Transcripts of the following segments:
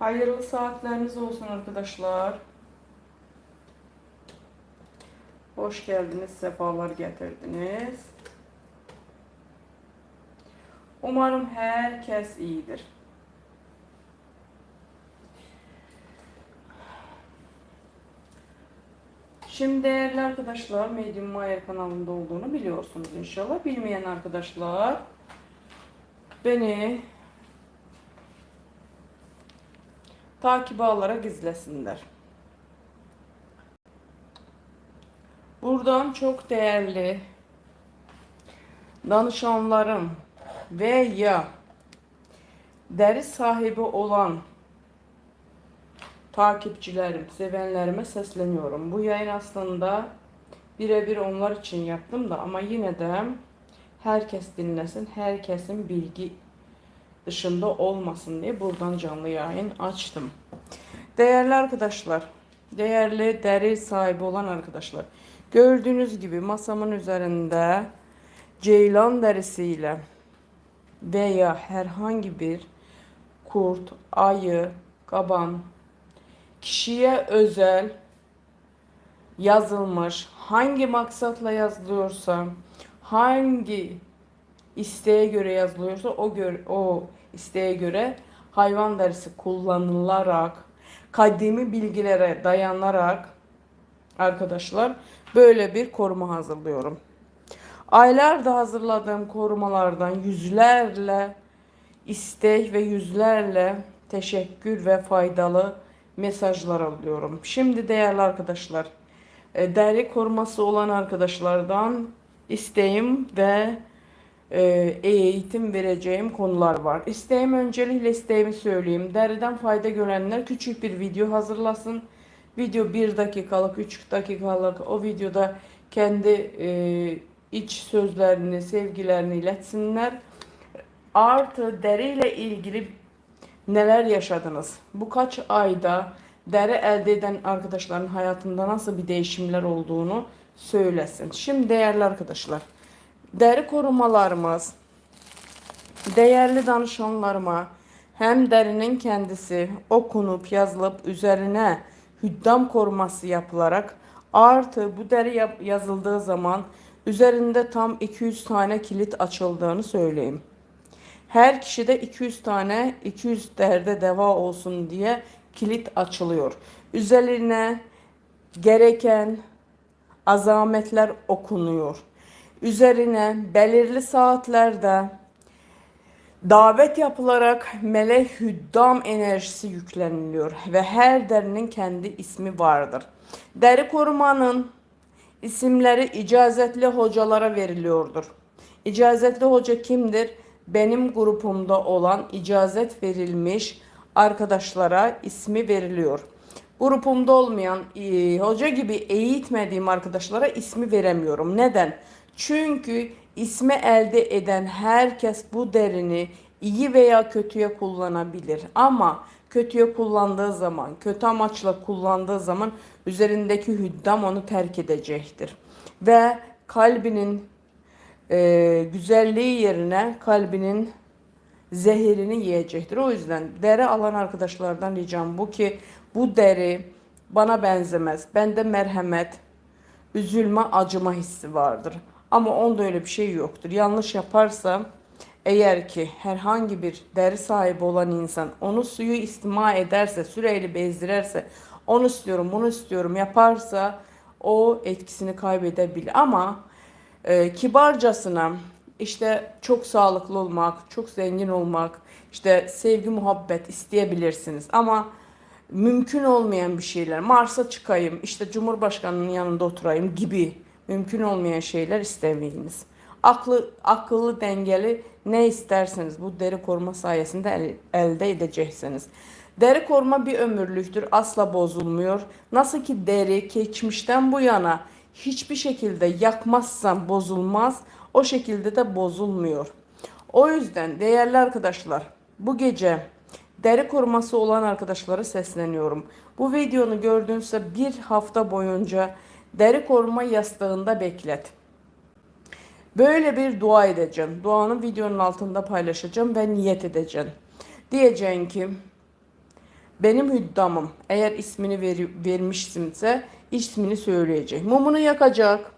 Hayırlı saatleriniz olsun arkadaşlar. Hoş geldiniz, sefalar getirdiniz. Umarım herkes iyidir. Şimdi değerli arkadaşlar, Medium Mayer kanalında olduğunu biliyorsunuz inşallah. Bilmeyen arkadaşlar beni takip alarak izlesinler. Buradan çok değerli danışanlarım ve ya deri sahibi olan takipçilerim, sevenlerime sesleniyorum. Bu yayın aslında birebir onlar için yaptım da ama yine de herkes dinlesin, herkesin bilgi dışında olmasın diye buradan canlı yayın açtım. Değerli arkadaşlar, değerli deri sahibi olan arkadaşlar, gördüğünüz gibi masamın üzerinde ceylan derisiyle veya herhangi bir kurt, ayı, kaban, kişiye özel yazılmış, hangi maksatla yazılıyorsa, hangi isteğe göre yazılıyorsa o göre, o isteğe göre hayvan derisi kullanılarak kadimi bilgilere dayanarak arkadaşlar böyle bir koruma hazırlıyorum. Aylarda hazırladığım korumalardan yüzlerle istek ve yüzlerle teşekkür ve faydalı mesajlar alıyorum. Şimdi değerli arkadaşlar, e, deri koruması olan arkadaşlardan isteğim ve eğitim vereceğim konular var. İsteğim öncelikle isteğimi söyleyeyim. Deriden fayda görenler küçük bir video hazırlasın. Video 1 dakikalık, 3 dakikalık o videoda kendi e, iç sözlerini, sevgilerini iletsinler. Artı deriyle ilgili neler yaşadınız? Bu kaç ayda deri elde eden arkadaşların hayatında nasıl bir değişimler olduğunu söylesin. Şimdi değerli arkadaşlar, deri korumalarımız değerli danışanlarıma hem derinin kendisi okunup yazılıp üzerine hüddam koruması yapılarak artı bu yap- yazıldığı zaman üzerinde tam 200 tane kilit açıldığını söyleyeyim. Her kişide 200 tane 200 derde deva olsun diye kilit açılıyor. Üzerine gereken azametler okunuyor. Üzerine belirli saatlerde davet yapılarak melek hüddam enerjisi yükleniliyor ve her derinin kendi ismi vardır. Deri korumanın isimleri icazetli hocalara veriliyordur. İcazetli hoca kimdir? Benim grubumda olan icazet verilmiş arkadaşlara ismi veriliyor. Grubumda olmayan e, hoca gibi eğitmediğim arkadaşlara ismi veremiyorum. Neden? Çünkü ismi elde eden herkes bu derini iyi veya kötüye kullanabilir. Ama kötüye kullandığı zaman, kötü amaçla kullandığı zaman üzerindeki hüddam onu terk edecektir. Ve kalbinin e, güzelliği yerine kalbinin zehirini yiyecektir. O yüzden deri alan arkadaşlardan ricam bu ki bu deri bana benzemez. Bende merhamet, üzülme, acıma hissi vardır. Ama onda öyle bir şey yoktur. Yanlış yaparsa eğer ki herhangi bir deri sahibi olan insan onu suyu istima ederse, sürekli bezdirerse, onu istiyorum, bunu istiyorum yaparsa o etkisini kaybedebilir. Ama e, kibarcasına işte çok sağlıklı olmak, çok zengin olmak, işte sevgi, muhabbet isteyebilirsiniz. Ama mümkün olmayan bir şeyler, Mars'a çıkayım, işte Cumhurbaşkanının yanında oturayım gibi mümkün olmayan şeyler istemeyiniz. Aklı, akıllı, dengeli ne isterseniz bu deri koruma sayesinde el- elde edeceksiniz. Deri koruma bir ömürlüktür, asla bozulmuyor. Nasıl ki deri geçmişten bu yana hiçbir şekilde yakmazsan bozulmaz, o şekilde de bozulmuyor. O yüzden değerli arkadaşlar, bu gece deri koruması olan arkadaşlara sesleniyorum. Bu videonu gördüğünüzde bir hafta boyunca deri koruma yastığında beklet. Böyle bir dua edeceğim. Duanın videonun altında paylaşacağım ve niyet edeceğim. Diyeceğim ki benim hüddamım eğer ismini veri, vermişsimse ismini söyleyecek. Mumunu yakacak.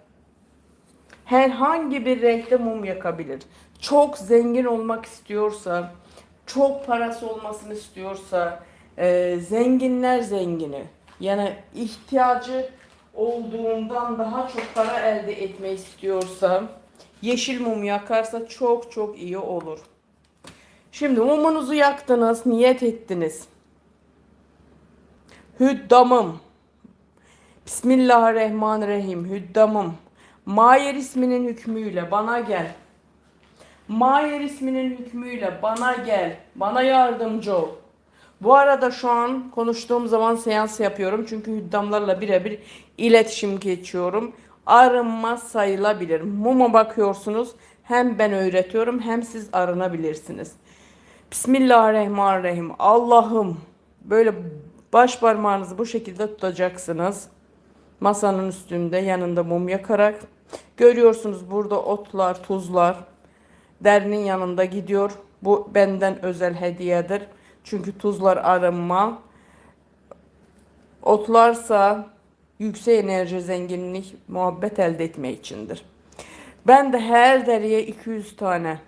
Herhangi bir renkte mum yakabilir. Çok zengin olmak istiyorsa, çok parası olmasını istiyorsa, e, zenginler zengini. Yani ihtiyacı olduğundan daha çok para elde etmek istiyorsa, yeşil mum yakarsa çok çok iyi olur. Şimdi mumunuzu yaktınız, niyet ettiniz. Hüddamım. Bismillahirrahmanirrahim. Hüddamım. Mayer isminin hükmüyle bana gel. Mayer isminin hükmüyle bana gel. Bana yardımcı ol. Bu arada şu an konuştuğum zaman seans yapıyorum. Çünkü hüddamlarla birebir iletişim geçiyorum. Arınma sayılabilir. Muma bakıyorsunuz. Hem ben öğretiyorum hem siz arınabilirsiniz. Bismillahirrahmanirrahim. Allah'ım böyle baş parmağınızı bu şekilde tutacaksınız. Masanın üstünde yanında mum yakarak. Görüyorsunuz burada otlar, tuzlar derinin yanında gidiyor. Bu benden özel hediyedir. Çünkü tuzlar arınma. Otlarsa yüksek enerji, zenginlik, muhabbet elde etmek içindir. Ben de her deriye 200 tane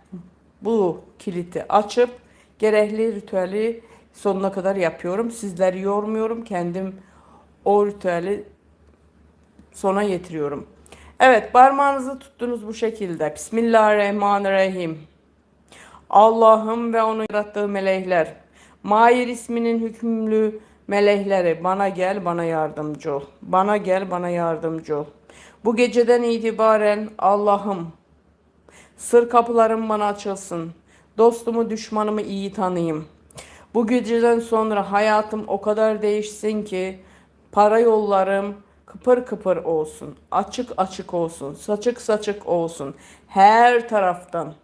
bu kiliti açıp gerekli ritüeli sonuna kadar yapıyorum. Sizleri yormuyorum. Kendim o ritüeli sona getiriyorum. Evet parmağınızı tuttunuz bu şekilde. Bismillahirrahmanirrahim. Allah'ım ve onun yarattığı melekler. Mair isminin hükümlü melekleri bana gel bana yardımcı ol. Bana gel bana yardımcı ol. Bu geceden itibaren Allah'ım sır kapılarım bana açılsın. Dostumu düşmanımı iyi tanıyayım. Bu geceden sonra hayatım o kadar değişsin ki para yollarım kıpır kıpır olsun. Açık açık olsun. Saçık saçık olsun. Her taraftan.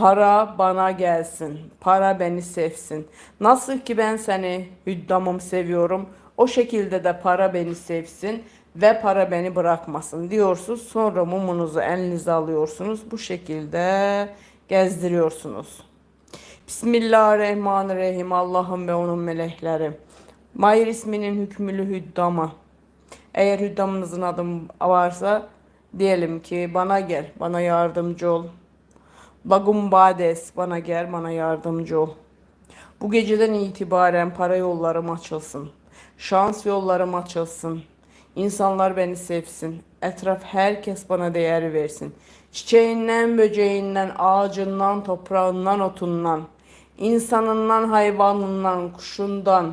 Para bana gelsin. Para beni sevsin. Nasıl ki ben seni hüddamım seviyorum. O şekilde de para beni sevsin ve para beni bırakmasın diyorsunuz. Sonra mumunuzu elinize alıyorsunuz. Bu şekilde gezdiriyorsunuz. Bismillahirrahmanirrahim. Allah'ım ve onun melekleri. Mayr isminin hükmülü hüddama. Eğer hüddamınızın adı varsa diyelim ki bana gel, bana yardımcı ol. Bagumbades bana gel, bana yardımcı ol. Bu geceden itibaren para yollarım açılsın. Şans yollarım açılsın. İnsanlar beni sevsin. Etraf herkes bana değer versin. Çiçeğinden, böceğinden, ağacından, toprağından, otundan, insanından, hayvanından, kuşundan,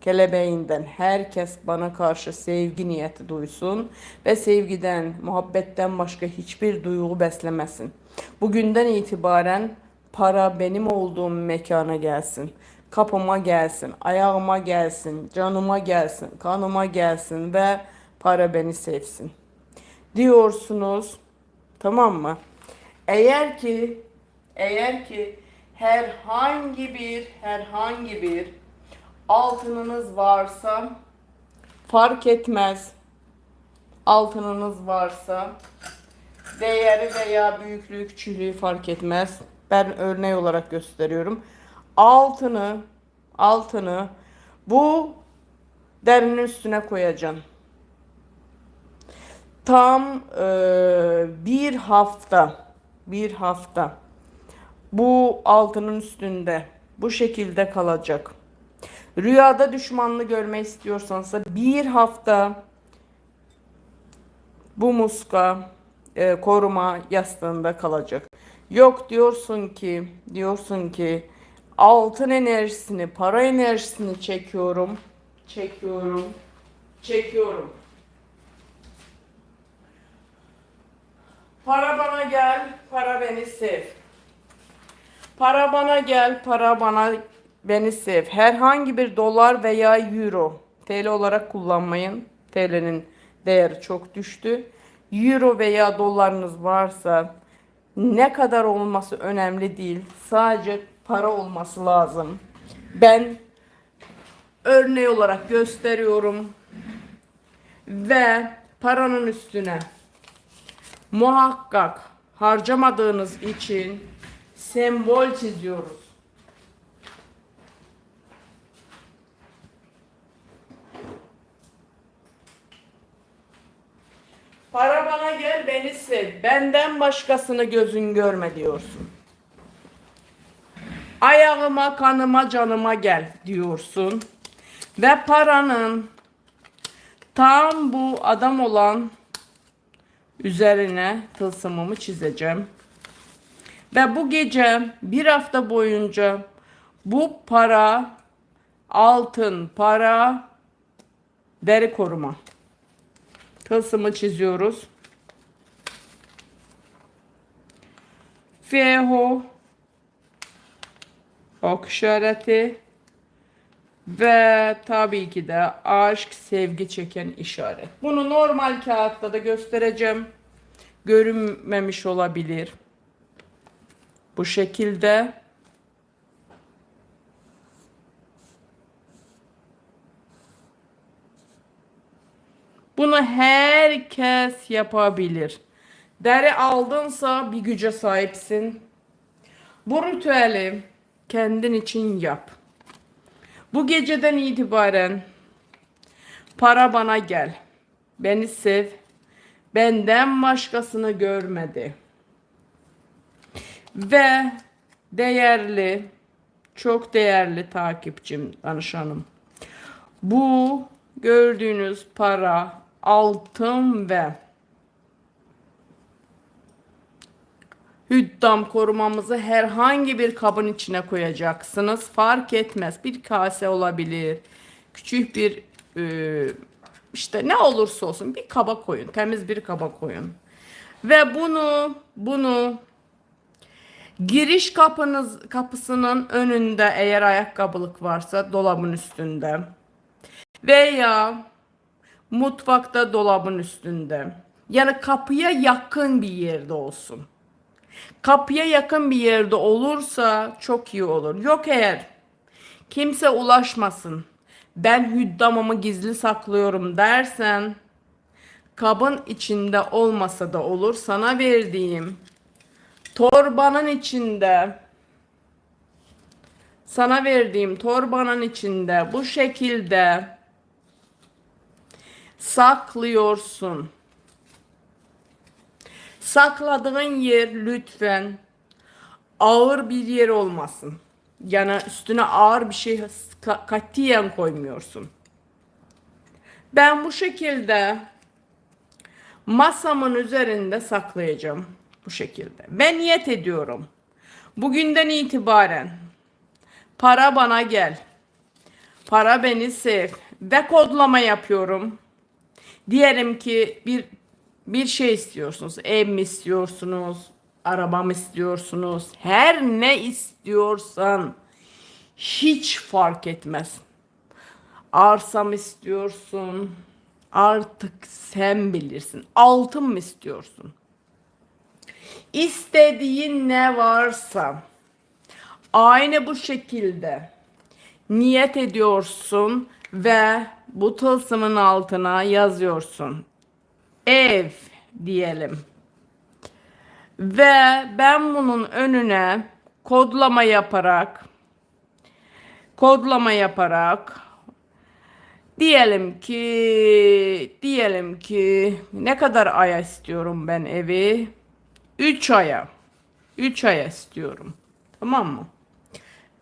kelebeğinden herkes bana karşı sevgi niyeti duysun ve sevgiden, muhabbetten başka hiçbir duygu beslemesin. Bugünden itibaren para benim olduğum mekana gelsin. Kapıma gelsin, ayağıma gelsin, canıma gelsin, kanıma gelsin ve para beni sevsin. Diyorsunuz. Tamam mı? Eğer ki eğer ki herhangi bir herhangi bir altınınız varsa fark etmez. Altınınız varsa değeri veya büyüklüğü küçüklüğü fark etmez. Ben örneği olarak gösteriyorum. Altını altını bu derinin üstüne koyacaksın. Tam e, bir hafta bir hafta bu altının üstünde bu şekilde kalacak. Rüyada düşmanını görmek istiyorsanız bir hafta bu muska e, koruma yastığında kalacak. Yok diyorsun ki diyorsun ki altın enerjisini, para enerjisini çekiyorum. Çekiyorum. Çekiyorum. Para bana gel, para beni sev. Para bana gel, para bana beni sev. Herhangi bir dolar veya euro TL olarak kullanmayın. TL'nin değeri çok düştü. Euro veya dolarınız varsa ne kadar olması önemli değil. Sadece para olması lazım. Ben örneği olarak gösteriyorum. Ve paranın üstüne muhakkak harcamadığınız için sembol çiziyoruz. Sev, benden başkasını gözün görme diyorsun. Ayağıma, kanıma, canıma gel diyorsun. Ve paranın tam bu adam olan üzerine tılsımımı çizeceğim. Ve bu gece bir hafta boyunca bu para altın, para, deri koruma. Tılsımı çiziyoruz. Feho ok işareti ve tabii ki de aşk, sevgi çeken işaret. Bunu normal kağıtta da göstereceğim. Görünmemiş olabilir. Bu şekilde. Bunu herkes yapabilir. Deri aldınsa bir güce sahipsin. Bu ritüeli kendin için yap. Bu geceden itibaren para bana gel. Beni sev. Benden başkasını görmedi. Ve değerli, çok değerli takipçim, danışanım. Bu gördüğünüz para, altın ve hüddam korumamızı herhangi bir kabın içine koyacaksınız. Fark etmez. Bir kase olabilir. Küçük bir e, işte ne olursa olsun bir kaba koyun. Temiz bir kaba koyun. Ve bunu bunu giriş kapınız kapısının önünde eğer ayakkabılık varsa dolabın üstünde veya mutfakta dolabın üstünde. Yani kapıya yakın bir yerde olsun. Kapıya yakın bir yerde olursa çok iyi olur. Yok eğer kimse ulaşmasın. Ben hüddamımı gizli saklıyorum dersen kabın içinde olmasa da olur. Sana verdiğim torbanın içinde sana verdiğim torbanın içinde bu şekilde saklıyorsun. Sakladığın yer lütfen ağır bir yer olmasın. Yani üstüne ağır bir şey ka- katiyen koymuyorsun. Ben bu şekilde masamın üzerinde saklayacağım. Bu şekilde. Ben niyet ediyorum. Bugünden itibaren para bana gel. Para beni sev. Ve kodlama yapıyorum. Diyelim ki bir bir şey istiyorsunuz. Ev mi istiyorsunuz? Araba mı istiyorsunuz? Her ne istiyorsan hiç fark etmez. Arsa mı istiyorsun? Artık sen bilirsin. Altın mı istiyorsun? İstediğin ne varsa aynı bu şekilde niyet ediyorsun ve bu tılsımın altına yazıyorsun. Ev diyelim. Ve ben bunun önüne kodlama yaparak kodlama yaparak diyelim ki diyelim ki ne kadar aya istiyorum ben evi? 3 aya. 3 aya istiyorum. Tamam mı?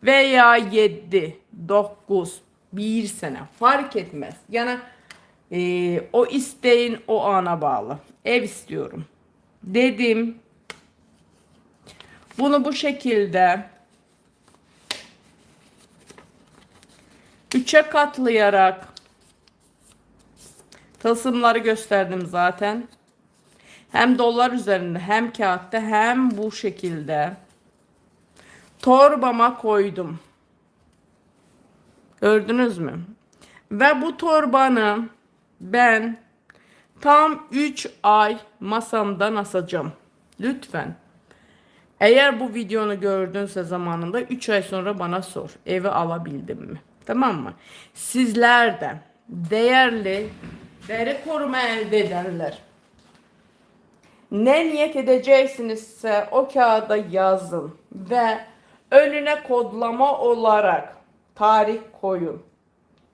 Veya 7, 9, 1 sene fark etmez. Yani e, o isteğin o ana bağlı. Ev istiyorum. Dedim. Bunu bu şekilde üçe katlayarak tasımları gösterdim zaten. Hem dolar üzerinde hem kağıtta hem bu şekilde torbama koydum. Gördünüz mü? Ve bu torbanı ben tam 3 ay masamdan asacağım. Lütfen. Eğer bu videonu gördünse zamanında 3 ay sonra bana sor. Evi alabildim mi? Tamam mı? Sizler de değerli deri koruma elde edenler ne niyet edeceksinizse o kağıda yazın ve önüne kodlama olarak tarih koyun.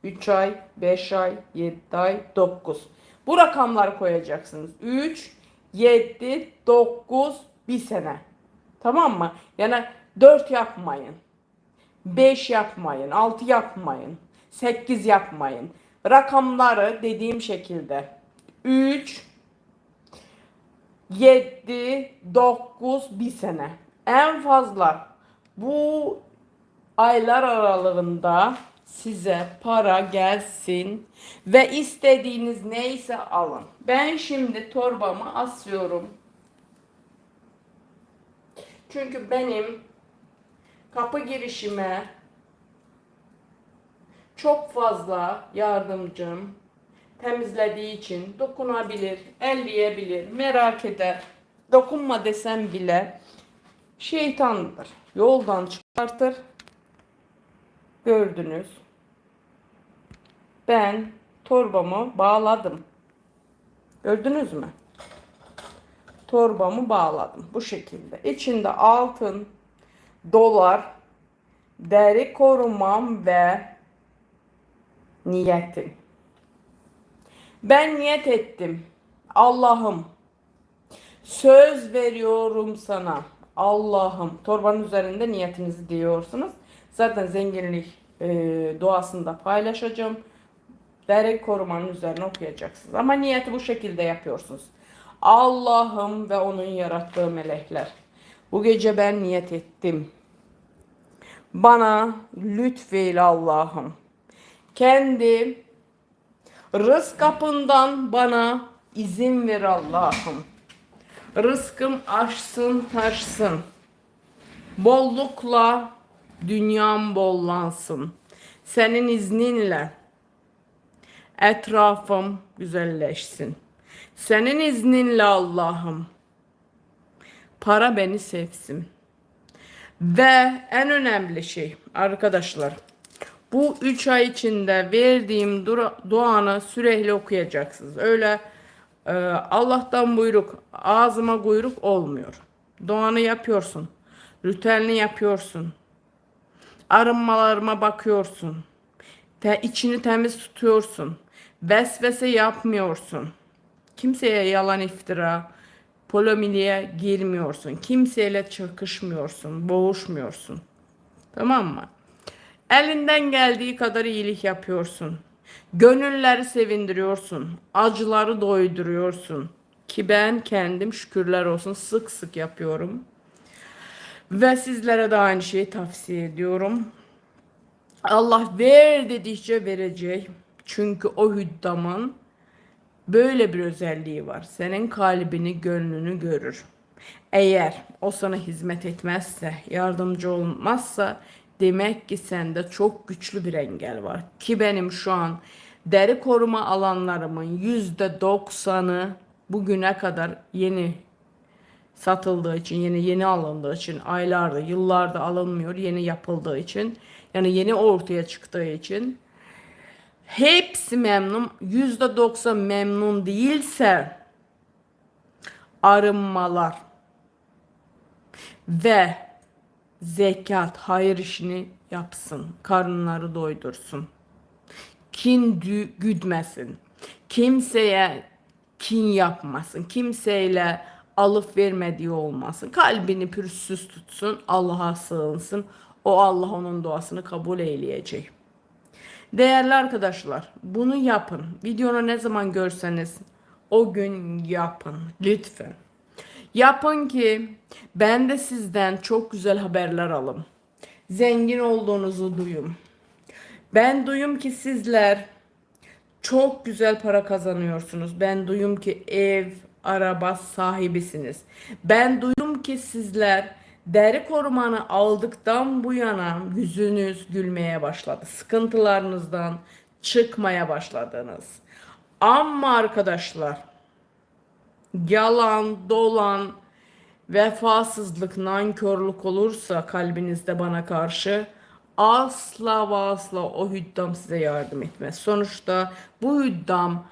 3 ay, 5 ay, 7 ay, 9. Bu rakamları koyacaksınız. 3, 7, 9, bir sene. Tamam mı? Yani 4 yapmayın. 5 yapmayın. 6 yapmayın. 8 yapmayın. Rakamları dediğim şekilde 3, 7, 9, bir sene. En fazla bu aylar aralığında size para gelsin ve istediğiniz neyse alın. Ben şimdi torbamı asıyorum. Çünkü benim kapı girişime çok fazla yardımcım temizlediği için dokunabilir, elleyebilir, merak eder. Dokunma desem bile şeytandır. Yoldan çıkartır. Gördünüz. Ben torbamı bağladım. Gördünüz mü? Torbamı bağladım bu şekilde. İçinde altın, dolar, deri korumam ve niyetim. Ben niyet ettim. Allah'ım söz veriyorum sana. Allah'ım torbanın üzerinde niyetinizi diyorsunuz. Zaten zenginlik e, doğasında paylaşacağım. Deri korumanın üzerine okuyacaksınız. Ama niyeti bu şekilde yapıyorsunuz. Allah'ım ve onun yarattığı melekler. Bu gece ben niyet ettim. Bana lütfeyle Allah'ım. Kendi rızk kapından bana izin ver Allah'ım. Rızkım aşsın taşsın. Bollukla dünyam bollansın. Senin izninle etrafım güzelleşsin. Senin izninle Allah'ım para beni sevsin. Ve en önemli şey arkadaşlar bu üç ay içinde verdiğim duanı sürekli okuyacaksınız. Öyle e, Allah'tan buyruk, ağzıma kuyruk olmuyor. Duanı yapıyorsun. Ritüelini yapıyorsun. Arınmalarıma bakıyorsun. Te, içini temiz tutuyorsun. Vesvese yapmıyorsun. Kimseye yalan iftira, polemiğe girmiyorsun. Kimseyle çırkışmıyorsun, boğuşmuyorsun. Tamam mı? Elinden geldiği kadar iyilik yapıyorsun. Gönülleri sevindiriyorsun. Acıları doyduruyorsun. Ki ben kendim şükürler olsun sık sık yapıyorum. Ve sizlere de aynı şeyi tavsiye ediyorum. Allah ver dedikçe verecek. Çünkü o hüddamın böyle bir özelliği var. Senin kalbini, gönlünü görür. Eğer o sana hizmet etmezse, yardımcı olmazsa demek ki sende çok güçlü bir engel var. Ki benim şu an deri koruma alanlarımın yüzde doksanı bugüne kadar yeni satıldığı için, yeni yeni alındığı için, aylarda, yıllarda alınmıyor, yeni yapıldığı için, yani yeni ortaya çıktığı için hepsi memnun, yüzde doksan memnun değilse arınmalar ve zekat, hayır işini yapsın, karınları doydursun. Kin güdmesin. Kimseye kin yapmasın. Kimseyle alıp vermediği olmasın. Kalbini pürüzsüz tutsun. Allah'a sığınsın. O Allah onun duasını kabul eyleyecek. Değerli arkadaşlar, bunu yapın. Videonu ne zaman görseniz o gün yapın lütfen. Yapın ki ben de sizden çok güzel haberler alım. Zengin olduğunuzu duyum. Ben duyum ki sizler çok güzel para kazanıyorsunuz. Ben duyum ki ev, araba sahibisiniz. Ben duyum ki sizler deri korumanı aldıktan bu yana yüzünüz gülmeye başladı. Sıkıntılarınızdan çıkmaya başladınız. Ama arkadaşlar yalan, dolan, vefasızlık, nankörlük olursa kalbinizde bana karşı asla ve asla o hüddam size yardım etmez. Sonuçta bu hüddam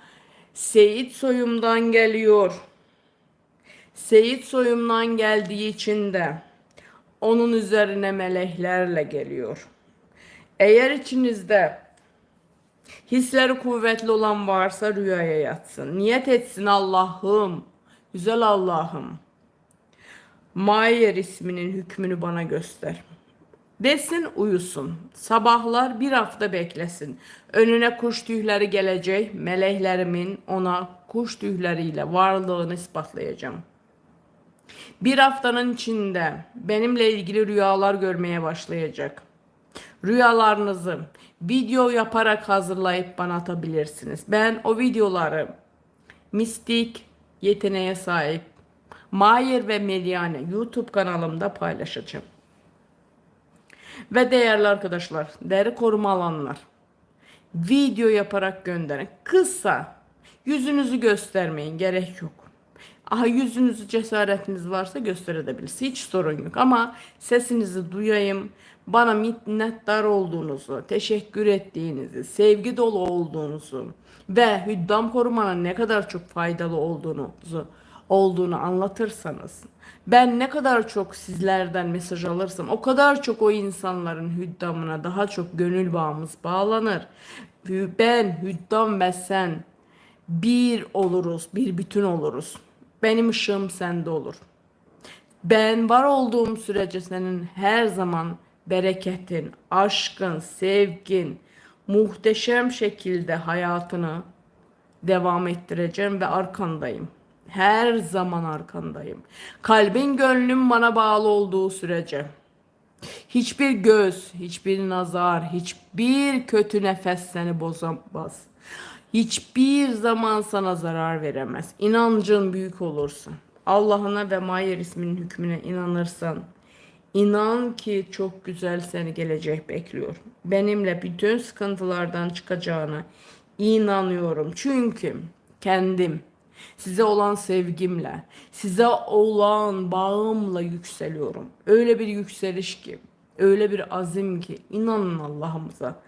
Seyit soyumdan geliyor. Seyit soyumdan geldiği için de onun üzerine meleklerle geliyor. Eğer içinizde hisleri kuvvetli olan varsa rüyaya yatsın. Niyet etsin Allah'ım Güzel Allah'ım. Mayer isminin hükmünü bana göster. Desin uyusun. Sabahlar bir hafta beklesin. Önüne kuş tüyleri gelecek. Meleklerimin ona kuş tüyleriyle varlığını ispatlayacağım. Bir haftanın içinde benimle ilgili rüyalar görmeye başlayacak. Rüyalarınızı video yaparak hazırlayıp bana atabilirsiniz. Ben o videoları mistik yeteneğe sahip Mayer ve Meliane YouTube kanalımda paylaşacağım. Ve değerli arkadaşlar, deri koruma alanlar video yaparak gönderin. Kısa, yüzünüzü göstermeyin, gerek yok. Aha yüzünüzü cesaretiniz varsa gösterebilirsiniz. Hiç sorun yok ama sesinizi duyayım. Bana minnettar olduğunuzu, teşekkür ettiğinizi, sevgi dolu olduğunuzu ve hüddam korumanın ne kadar çok faydalı olduğunuzu olduğunu anlatırsanız ben ne kadar çok sizlerden mesaj alırsam o kadar çok o insanların hüddamına daha çok gönül bağımız bağlanır. Ben, hüddam ve sen bir oluruz, bir bütün oluruz. Benim ışığım sende olur. Ben var olduğum sürece senin her zaman bereketin, aşkın, sevgin, muhteşem şekilde hayatını devam ettireceğim ve arkandayım. Her zaman arkandayım. Kalbin gönlüm bana bağlı olduğu sürece. Hiçbir göz, hiçbir nazar, hiçbir kötü nefes seni bozamaz. Hiçbir zaman sana zarar veremez. İnancın büyük olursa, Allah'ına ve Mayer isminin hükmüne inanırsan, inan ki çok güzel seni gelecek bekliyor. Benimle bütün sıkıntılardan çıkacağını inanıyorum. Çünkü kendim size olan sevgimle, size olan bağımla yükseliyorum. Öyle bir yükseliş ki, öyle bir azim ki inanın Allah'ımıza.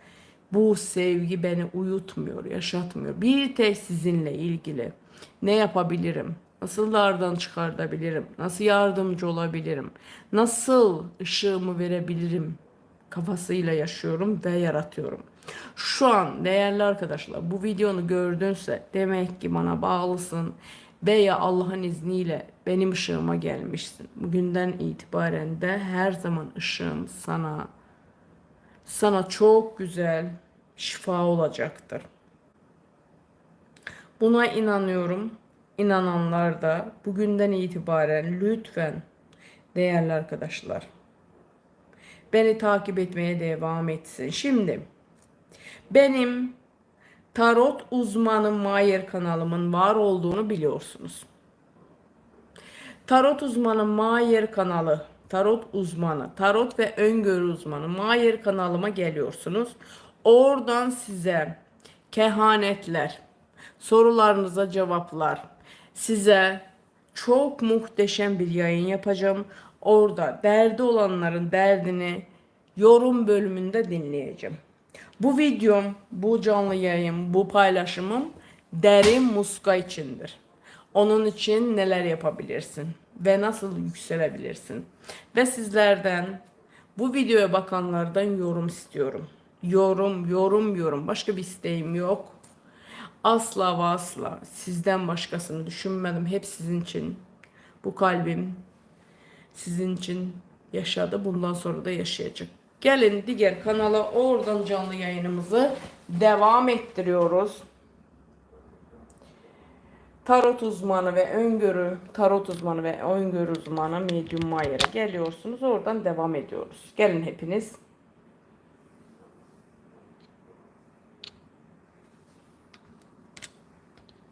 Bu sevgi beni uyutmuyor, yaşatmıyor. Bir tek sizinle ilgili ne yapabilirim? Nasıl dardan çıkartabilirim? Nasıl yardımcı olabilirim? Nasıl ışığımı verebilirim? Kafasıyla yaşıyorum ve yaratıyorum. Şu an değerli arkadaşlar bu videonu gördünse demek ki bana bağlısın veya Allah'ın izniyle benim ışığıma gelmişsin. Bugünden itibaren de her zaman ışığım sana sana çok güzel şifa olacaktır. Buna inanıyorum. İnananlar da bugünden itibaren lütfen değerli arkadaşlar beni takip etmeye devam etsin. Şimdi benim tarot uzmanı Mayer kanalımın var olduğunu biliyorsunuz. Tarot uzmanı Mayer kanalı, tarot uzmanı, tarot ve öngörü uzmanı Mayer kanalıma geliyorsunuz. Oradan size kehanetler, sorularınıza cevaplar, size çok muhteşem bir yayın yapacağım. Orada derdi olanların derdini yorum bölümünde dinleyeceğim. Bu videom, bu canlı yayın, bu paylaşımım derin muska içindir. Onun için neler yapabilirsin ve nasıl yükselebilirsin? Ve sizlerden bu videoya bakanlardan yorum istiyorum. Yorum, yorum, yorum. Başka bir isteğim yok. Asla ve asla sizden başkasını düşünmedim. Hep sizin için. Bu kalbim sizin için yaşadı. Bundan sonra da yaşayacak. Gelin diğer kanala oradan canlı yayınımızı devam ettiriyoruz. Tarot uzmanı ve öngörü, tarot uzmanı ve öngörü uzmanı Medium Mayer'e geliyorsunuz. Oradan devam ediyoruz. Gelin hepiniz.